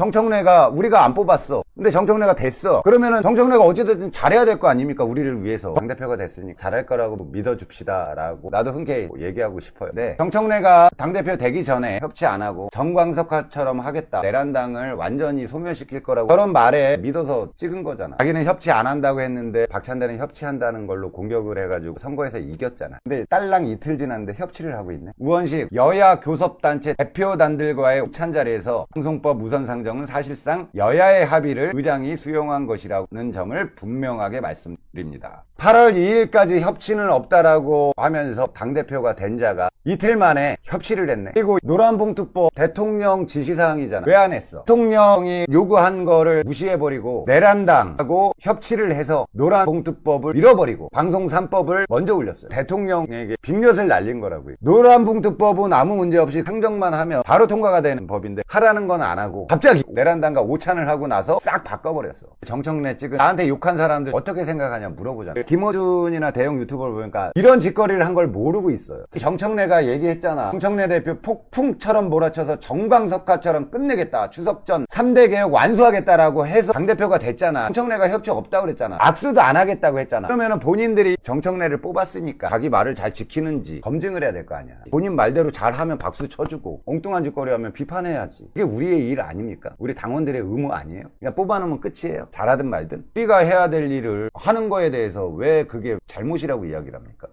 정청래가 우리가 안 뽑았어. 근데 정청래가 됐어. 그러면은 정청래가 어찌됐든 잘해야 될 거 아닙니까? 우리를 위해서. 당대표가 됐으니 잘할 거라고 믿어줍시다 라고 나도 흔쾌히 얘기하고 싶어요. 네. 정청래가 당대표 되기 전에 협치 안 하고 정광석화처럼 하겠다. 내란당을 완전히 소멸시킬 거라고 저런 말에 믿어서 찍은 거잖아. 자기는 협치 안 한다고 했는데 박찬대는 협치한다는 걸로 공격을 해가지고 선거에서 이겼잖아. 근데 딸랑 이틀 지났는데 협치를 하고 있네. 우원식 여야 교섭단체 대표단들과의 오찬 자리에서 방송법 우선 상정 은 사실상 여야의 합의를 의장이 수용한 것이라는 점을 분명하게 말씀드립니다. 8월 2일까지 협치는 없다라고 하면서 당대표가 된 자가 이틀 만에 협치를 했네. 그리고 노란봉투법 대통령 지시사항이잖아. 왜 안 했어? 대통령이 요구한 거를 무시해버리고 내란당하고 협치를 해서 노란봉투법을 잃어버리고 방송 3법을 먼저 올렸어요. 대통령에게 빅엿을 날린 거라고요. 노란봉투법은 아무 문제 없이 상정만 하면 바로 통과가 되는 법인데 하라는 건 안 하고 갑자기 내란당과 오찬을 하고 나서 싹 바꿔버렸어. 정청래 찍은 나한테 욕한 사람들 어떻게 생각하냐 물어보잖아. 김어준이나 대형 유튜버를 보니까 이런 짓거리를 한 걸 모르고 있어요. 정청래가 얘기했잖아. 정청래 대표 폭풍처럼 몰아쳐서 정광석화처럼 끝내겠다. 추석 전 3대 개혁 완수하겠다라고 해서 당대표가 됐잖아. 정청래가 협치 없다고 그랬잖아. 악수도 안 하겠다고 했잖아. 그러면은 본인들이 정청래를 뽑았으니까 자기 말을 잘 지키는지 검증을 해야 될 거 아니야. 본인 말대로 잘하면 박수 쳐주고 엉뚱한 짓거리 하면 비판해야지. 그게 우리의 일 아닙니까? 우리 당원들의 의무 아니에요? 그냥 뽑아놓으면 끝이에요. 잘하든 말든. 우리가 해야 될 일을 하는 거에 대해서 왜 그게 잘못이라고 이야기를 합니까?